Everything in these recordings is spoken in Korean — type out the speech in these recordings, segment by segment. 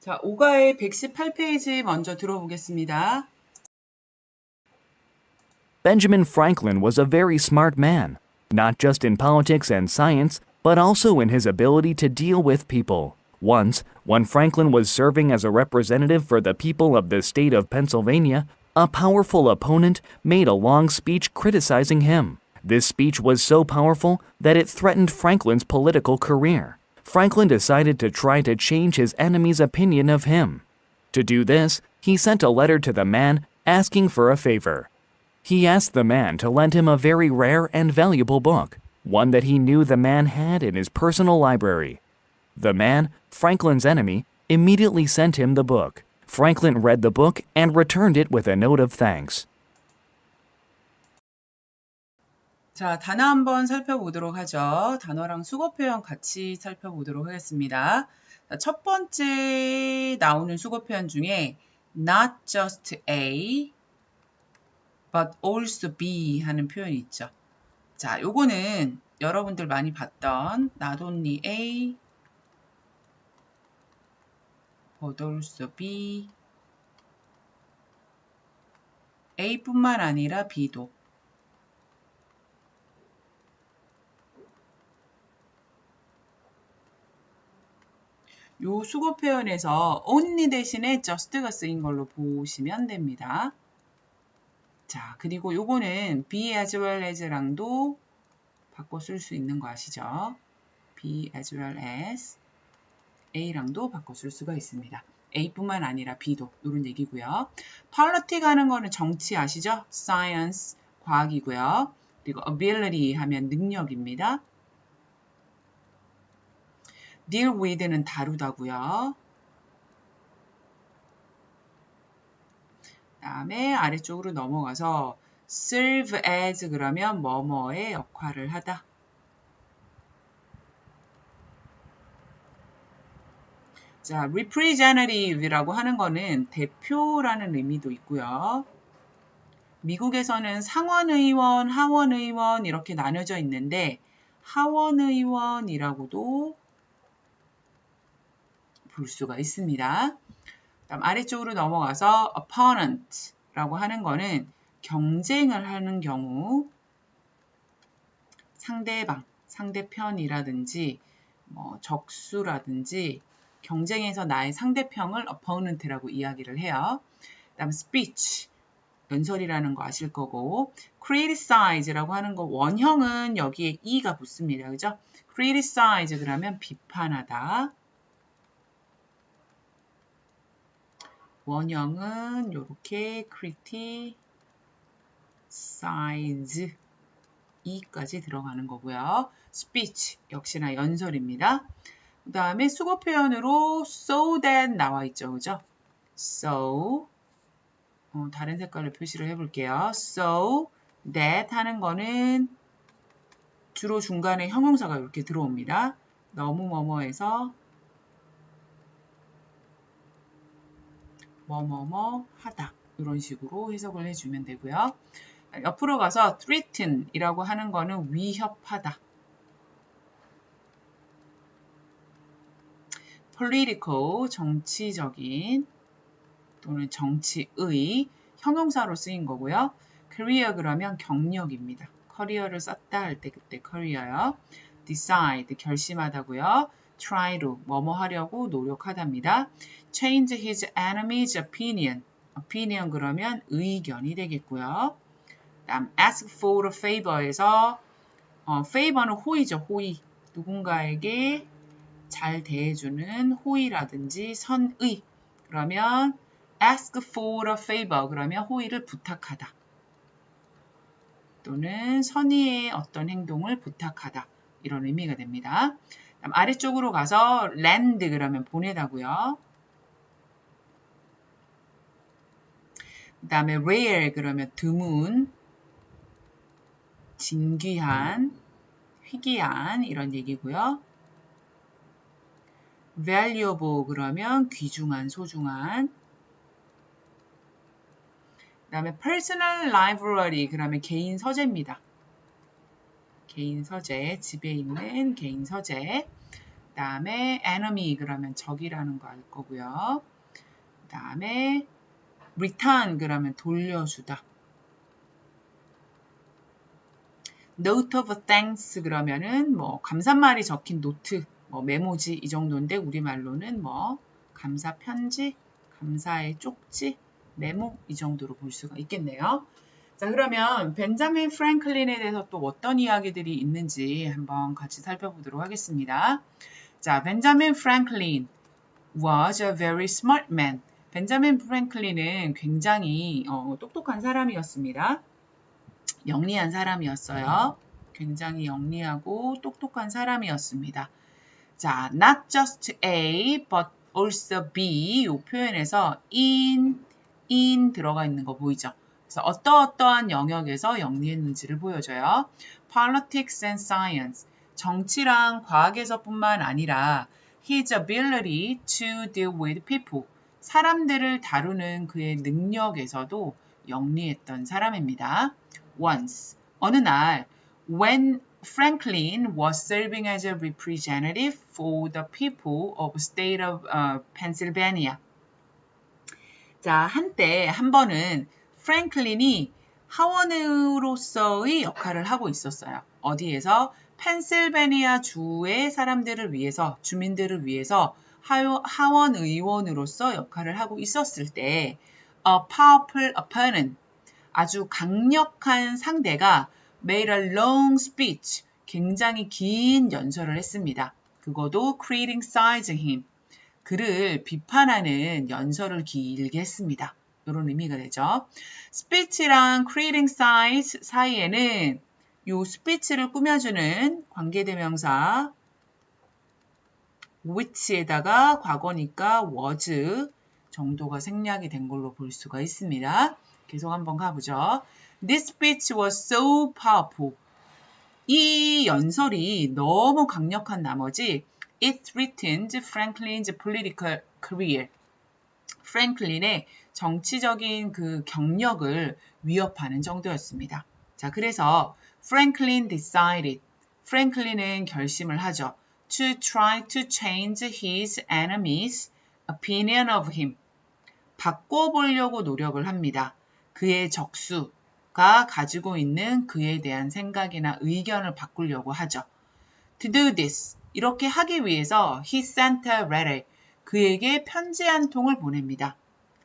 자, 5가의 118페이지 먼저 들어보겠습니다. Benjamin Franklin was a very smart man, not just in politics and science, but also in his ability to deal with people. Once, when Franklin was serving as a representative for the people of the state of Pennsylvania, a powerful opponent made a long speech criticizing him. This speech was so powerful that it threatened Franklin's political career. Franklin decided to try to change his enemy's opinion of him. To do this, he sent a letter to the man asking for a favor. He asked the man to lend him a very rare and valuable book, one that he knew the man had in his personal library. The man, Franklin's enemy, immediately sent him the book. Franklin read the book and returned it with a note of thanks. 자, 단어 한번 살펴보도록 하죠. 단어랑 수거 표현 같이 살펴보도록 하겠습니다. 자, 첫 번째 나오는 수거 표현 중에 not just A but also B 하는 표현이 있죠. 자, 요거는 여러분들 많이 봤던 not only A but also B A뿐만 아니라 B도 요 수거 표현에서 only 대신에 just가 쓰인 걸로 보시면 됩니다. 자, 그리고 요거는 be as well as랑도 바꿔 쓸 수 있는 거 아시죠? be as well as A랑도 바꿔 쓸 수가 있습니다. A뿐만 아니라 B도 이런 얘기고요. politic 하는 거는 정치 아시죠? science, 과학이고요. 그리고 ability 하면 능력입니다. Deal with는 다루다고요. 다음에 아래쪽으로 넘어가서 serve as 그러면 뭐뭐의 역할을 하다. 자, representative라고 하는 거는 대표라는 의미도 있고요. 미국에서는 상원의원, 하원의원 이렇게 나눠져 있는데 하원의원이라고도 볼 수가 있습니다. 다음 아래쪽으로 넘어가서 opponent라고 하는 거는 경쟁을 하는 경우 상대방, 상대편이라든지 뭐 적수라든지 경쟁에서 나의 상대편을 opponent라고 이야기를 해요. 다음 speech 연설이라는 거 아실 거고 criticize라고 하는 거 원형은 여기에 e가 붙습니다. 그죠? criticize 그러면 비판하다. 원형은 이렇게 criticize e까지 들어가는 거고요. speech 역시나 연설입니다. 그 다음에 수거 표현으로 so that 나와 있죠. 그죠? so 어, 다른 색깔로 표시를 해볼게요. so that 하는 거는 주로 중간에 형용사가 이렇게 들어옵니다. 너무 뭐뭐해서 뭐뭐뭐 하다 이런 식으로 해석을 해주면 되고요. 옆으로 가서 threaten이라고 하는 거는 위협하다. political 정치적인 또는 정치의 형용사로 쓰인 거고요. career 그러면 경력입니다. 커리어를 썼다 할 때 그때 career요. decide 결심하다고요. Try to 뭐뭐 하려고 노력하답니다. change his enemy's opinion opinion 그러면 의견이 되겠고요. 다음 ask for a favor에서 어, favor는 호의죠. 호의. 누군가에게 잘 대해주는 호의라든지 선의. 그러면 ask for a favor 그러면 호의를 부탁하다. 또는 선의의 어떤 행동을 부탁하다. 이런 의미가 됩니다. 아래쪽으로 가서 lend 그러면 보내다고요. 그 다음에 rare 그러면 드문, 진귀한, 희귀한 이런 얘기고요. valuable 그러면 귀중한, 소중한. 그 다음에 personal library 그러면 개인 서재입니다. 개인 서재, 집에 있는 개인 서재. 다음에 enemy 그러면 적이라는 거 알 거고요. 그 다음에 return 그러면 돌려주다. note of thanks 그러면은 뭐 감사말이 적힌 노트, 뭐 메모지 이 정도인데 우리말로는 뭐 감사 편지, 감사의 쪽지, 메모 이 정도로 볼 수가 있겠네요. 자, 그러면 벤자민 프랭클린에 대해서 또 어떤 이야기들이 있는지 한번 같이 살펴보도록 하겠습니다. 자, 벤자민 프랭클린 was a very smart man. 벤자민 프랭클린은 굉장히 어, 똑똑한 사람이었습니다. 영리한 사람이었어요. 굉장히 영리하고 똑똑한 사람이었습니다. 자, not just A, but also B 이 표현에서 in, in 들어가 있는 거 보이죠? 그래서 어떠어떠한 영역에서 영리했는지를 보여줘요. Politics and Science, 정치랑 과학에서뿐만 아니라 his ability to deal with people, 사람들을 다루는 그의 능력에서도 영리했던 사람입니다. Once, 어느 날, when Franklin was serving as a representative for the people of state of uh, Pennsylvania. 자, 한때 한 번은 프랭클린이 하원으로서의 역할을 하고 있었어요. 어디에서? 펜실베니아 주의 사람들을 위해서, 주민들을 위해서 하원 의원으로서 역할을 하고 있었을 때, a powerful opponent, 아주 강력한 상대가 made a long speech, 굉장히 긴 연설을 했습니다. 그것도 criticizing him, 그를 비판하는 연설을 길게 했습니다. 이런 의미가 되죠. 스피치랑 criticize 사이에는 요 스피치를 꾸며주는 관계대명사 which에다가 과거니까 was 정도가 생략이 된 걸로 볼 수가 있습니다. 계속 한번 가보죠. This speech was so powerful. 이 연설이 너무 강력한 나머지 it threatened Franklin's political career. 프랭클린의 정치적인 그 경력을 위협하는 정도였습니다. 자, 그래서 Franklin decided, 프랭클린은 결심을 하죠. to try to change his enemies' opinion of him. 바꿔보려고 노력을 합니다. 그의 적수가 가지고 있는 그에 대한 생각이나 의견을 바꾸려고 하죠. To do this, 이렇게 하기 위해서 he sent a letter, 그에게 편지 한 통을 보냅니다.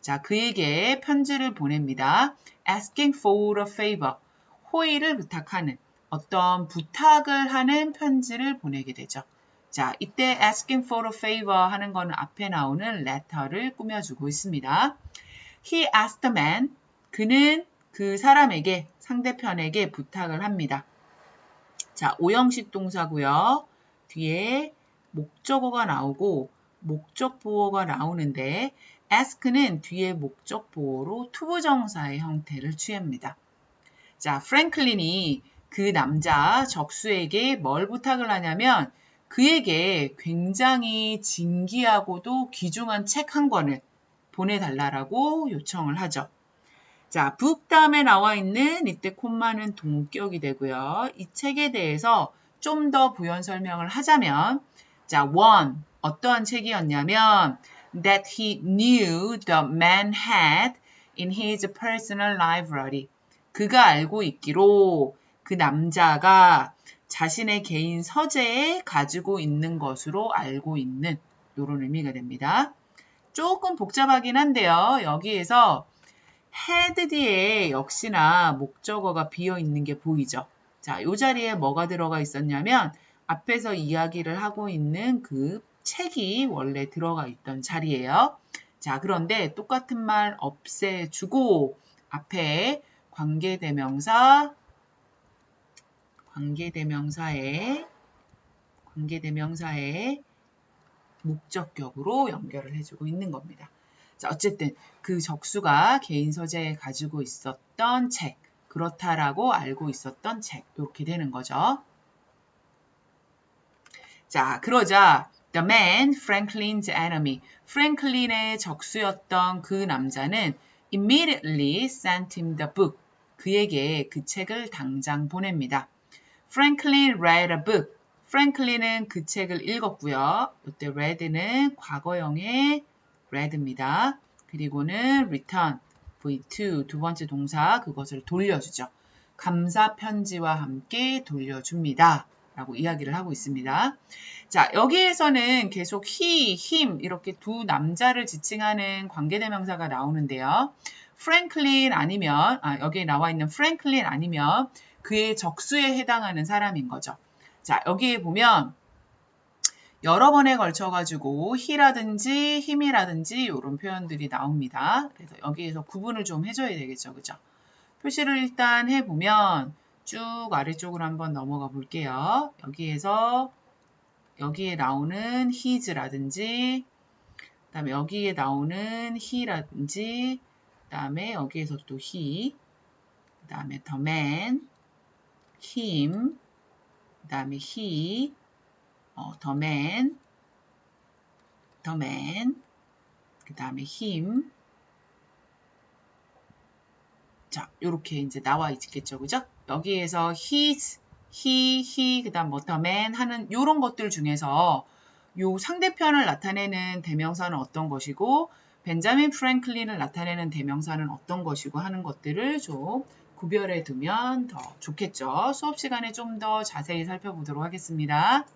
자, 그에게 편지를 보냅니다. asking for a favor, 호의를 부탁하는 어떤 부탁을 하는 편지를 보내게 되죠. 자, 이때 asking for a favor 하는 거는 앞에 나오는 letter를 꾸며주고 있습니다. He asked the man, 그는 그 사람에게, 상대편에게 부탁을 합니다. 자, 오형식 동사고요. 뒤에 목적어가 나오고 목적 보어가 나오는데 ask는 뒤에 목적 보어로 투부정사의 형태를 취합니다. 자, 프랭클린이 그 남자 적수에게 뭘 부탁을 하냐면 그에게 굉장히 진기하고도 귀중한 책 한 권을 보내달라고 요청을 하죠. 자, 북 다음에 나와 있는 이때 콤마는 동격이 되고요. 이 책에 대해서 좀 더 부연 설명을 하자면 자, one 어떠한 책이었냐면 that he knew the man had in his personal library. 그가 알고 있기로 그 남자가 자신의 개인 서재에 가지고 있는 것으로 알고 있는 이런 의미가 됩니다. 조금 복잡하긴 한데요. 여기에서 had 뒤에 역시나 목적어가 비어 있는 게 보이죠. 자, 이 자리에 뭐가 들어가 있었냐면 앞에서 이야기를 하고 있는 그 책이 원래 들어가 있던 자리예요. 자, 그런데 똑같은 말 없애주고 앞에 관계대명사 관계대명사에 관계대명사에 목적격으로 연결을 해주고 있는 겁니다. 자, 어쨌든 그 적수가 개인 서재에 가지고 있었던 책, 그렇다라고 알고 있었던 책, 이렇게 되는 거죠. 자, 그러자 The man, Franklin's enemy. 프랭클린의 적수였던 그 남자는 immediately sent him the book. 그에게 그 책을 당장 보냅니다. Franklin read a book. 프랭클린은 그 책을 읽었고요. 이때 read는 과거형의 read입니다. 그리고는 return, V2 두 번째 동사 그것을 돌려주죠. 감사 편지와 함께 돌려줍니다. 라고 이야기를 하고 있습니다. 자, 여기에서는 계속 he, him 이렇게 두 남자를 지칭하는 관계대명사가 나오는데요. 프랭클린 아니면 아, 여기에 나와 있는 프랭클린 아니면 그의 적수에 해당하는 사람인 거죠. 자, 여기에 보면 여러 번에 걸쳐 가지고 he라든지 him이라든지 이런 표현들이 나옵니다. 그래서 여기에서 구분을 좀 해줘야 되겠죠, 그죠? 표시를 일단 해보면 쭉 아래쪽으로 한번 넘어가 볼게요. 여기에서 여기에 나오는 his라든지 그 다음에 여기에 나오는 he라든지 그 다음에 여기에서 또 he 그 다음에 the man him 그 다음에 he 어, the man the man 그 다음에 him 자, 요렇게 이제 나와 있겠죠. 그죠? 여기에서 his, he, he, 그 다음 뭐 the man 하는 요런 것들 중에서 요 상대편을 나타내는 대명사는 어떤 것이고 벤자민 프랭클린을 나타내는 대명사는 어떤 것이고 하는 것들을 좀 구별해 두면 더 좋겠죠. 수업 시간에 좀 더 자세히 살펴보도록 하겠습니다.